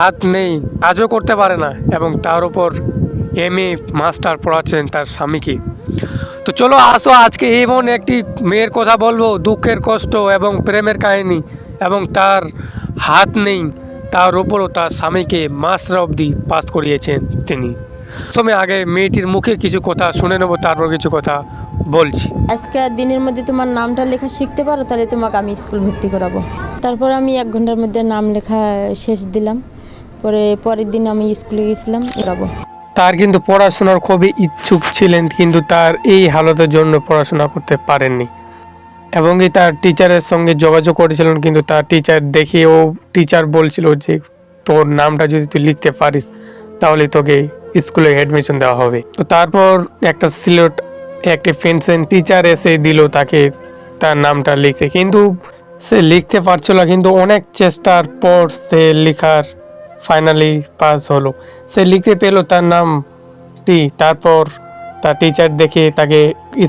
হাত নেই, কাজও করতে পারে না এবং তার উপর এম এ মাস্টার পড়াচ্ছেন তার স্বামীকে। তো চলো আসো, আজকে এমন একটি মেয়ের কথা বলব, দুঃখের কষ্ট এবং প্রেমের কাহিনী এবং তার হাত নেই, তার উপরও তার স্বামীকে মাস্টার অবধি পাস করিয়েছেন তিনি। প্রথমে আগে মেয়েটির মুখে কিছু কথা শুনে নেব, তারপর কিছু কথা বলছি। আজকে দিনের মধ্যে তোমার নামটা লেখা শিখতে পারো, তাহলে তোমাকে আমি স্কুল ভর্তি করাবো। তারপর আমি এক ঘণ্টার মধ্যে নাম লেখা শেষ দিলাম। পরে পরের দিন আমি স্কুলে গেছিলাম করাবো তার কিন্তু পড়াশোনার খুবই ইচ্ছুক ছিলেন, কিন্তু তার এই হালতের জন্য পড়াশোনা করতে পারেননি। এবং তার টিচারের সঙ্গে যোগাযোগ করেছিলেন, কিন্তু তার টিচার দেখে ও টিচার বলছিল যে, তোর নামটা যদি তুই লিখতে পারিস, তাহলে তোকে স্কুলে অ্যাডমিশন দেওয়া হবে। তো তারপর একটা সিলেট, একটি পেনশন টিচার এসে দিল তাকে তার নামটা লিখতে। কিন্তু সে লিখতে পারছিল কিন্তু অনেক চেষ্টার পর সে লেখার ফাইনালি পাস হলো। সে লিখতে পেল তার নামটি তারপর তার টিচার দেখে তাকে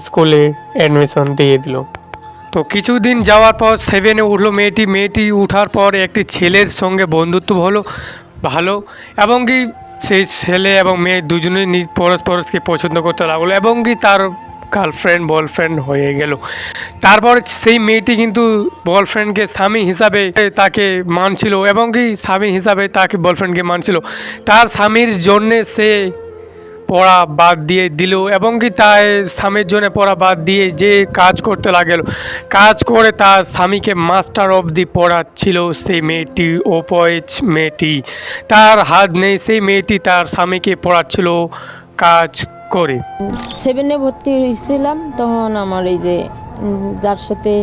স্কুলে অ্যাডমিশন দিয়ে দিল। তো কিছুদিন যাওয়ার পর সেভেনে উঠল মেয়েটি। মেয়েটি উঠার পর একটি ছেলের সঙ্গে বন্ধুত্ব হলো, ভালো। এবং কি সেই ছেলে এবং মেয়ে দুজনেই পরস্পরকে পছন্দ করতে লাগল এবং কি তার গার্লফ্রেন্ড বয়ফ্রেন্ড হয়ে গেল। তারপর সেই মেয়েটি কিন্তু বয়ফ্রেন্ডকে স্বামী হিসাবে তাকে মানছিল এবং কি স্বামী হিসাবে তাকে বয়ফ্রেন্ডকে মানছিল। তার স্বামীর জন্যে সে পড়া বাদ দিয়ে দিল এবং কি তার স্বামীর জন্য পড়া বাদ দিয়ে যে কাজ করতে লাগল, কাজ করে তার স্বামীকে মাস্টার অফ দি পড়াচ্ছিল সেই মেয়েটি ওপয়েজ মেয়েটি। তার হাত নেই, সেই মেয়েটি তার স্বামীকে পড়াচ্ছিল, কাজ করে। সেভেনে ভর্তি হয়েছিলাম, তখন আমার এই যে যার সাথে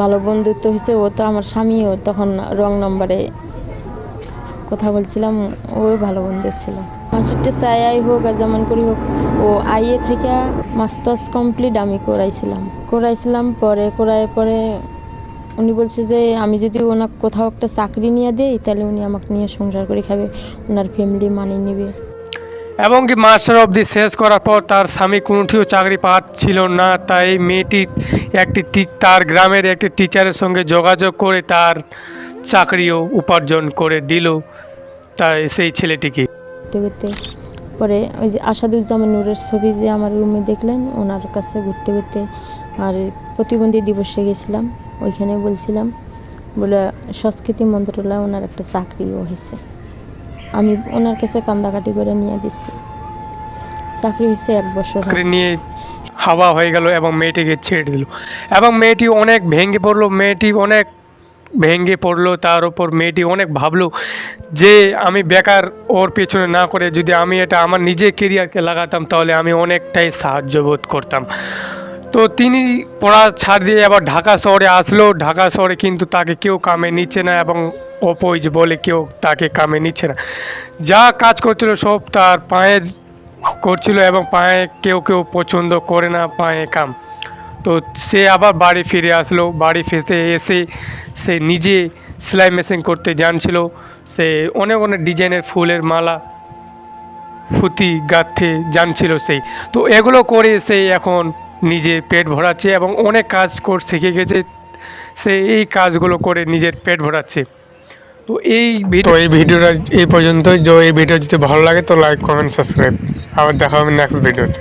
ভালো বন্ধুত্ব হয়েছে, ও তো আমার স্বামীও, তখন রং নম্বরে কথা বলছিলাম, ও ভালো বন্ধু ছিল। মানুষটা চাই, আই হোক আর যেমন করি হোক, ও আইএ থেকে মাস্টার্স কমপ্লিট আমি করাইছিলাম। করাইছিলাম পরে করায় পরে উনি বলছে যে, আমি যদি ওনাকে কোথাও একটা চাকরি নিয়ে দেই, তাহলে উনি আমাকে নিয়ে সংসার করে খাবে ওনার ফ্যামিলি মানিয়ে নেবে। এবং কি মাস্টার অবধি শেষ করার পর তার স্বামী কোনোটিও চাকরি পাচ্ছিল না, তাই মেয়েটি একটি তার গ্রামের একটি টিচারের সঙ্গে যোগাযোগ করে তার চাকরিও উপার্জন করে দিল তাই সেই ছেলেটিকে। পরে ওই যে আসাদুজ্জামান নূরের ছবি যে আমার রুমে দেখলেন, ওনার কাছে ঘুরতে ঘুরতে আর প্রতিবন্ধী দিবসে গেছিলাম, ওইখানে বলছিলাম, বলে সংস্কৃতি মন্ত্রণালয় ওনার একটা চাকরিও হয়েছে। আমি ওনার কাছে কান্দাকাটি করে নিয়ে দিছি। চাকরি হয়েছে এক বছর নিয়ে হাওয়া হয়ে গেল এবং মেয়েটিকে ছেড়ে দিল। এবং মেয়েটি অনেক ভেঙে পড়ল, মেয়েটি অনেক ভেঙে পড়ল, তার উপর মেয়েটি অনেক ভাবলো যে আমি বেকার ওর পেছনে না করে যদি আমি এটা আমার নিজের কেরিয়ারকে লাগাতাম, তাহলে আমি অনেকটাই সাহায্য বোধ করতাম। তো তিনি পড়া ছাড় দিয়ে আবার ঢাকা শহরে আসলো। ঢাকা শহরে কিন্তু তাকে কেউ কামে নিচ্ছে না এবং অপোজ বলে কেউ তাকে কামে নিচ্ছে না। যা কাজ করছিল সব তার পায়ে করছিল এবং পায়ে কেউ কেউ পছন্দ করে না পায়ে কাম। তো সে আবার বাড়ি ফিরে আসলো। বাড়ি ফিরে এসে সে নিজে সেলাই মেশিন করতে জানছিল। সে অনেক অনেক ডিজাইনের ফুলের মালা ফুতি গাঁথতে জানছিল সেই তো এগুলো করে সে এখন নিজে পেট ভরাচ্ছে এবং অনেক কাজ কোর্স শিখে গেছে। সে এই কাজগুলো করে নিজের পেট ভরাচ্ছে। তো এই ভিডিও এই ভিডিওটা এই পর্যন্ত যে এই ভিডিও যদি ভালো লাগে তো লাইক কমেন্ট সাবস্ক্রাইব আবার দেখা হবে নেক্সট ভিডিওতে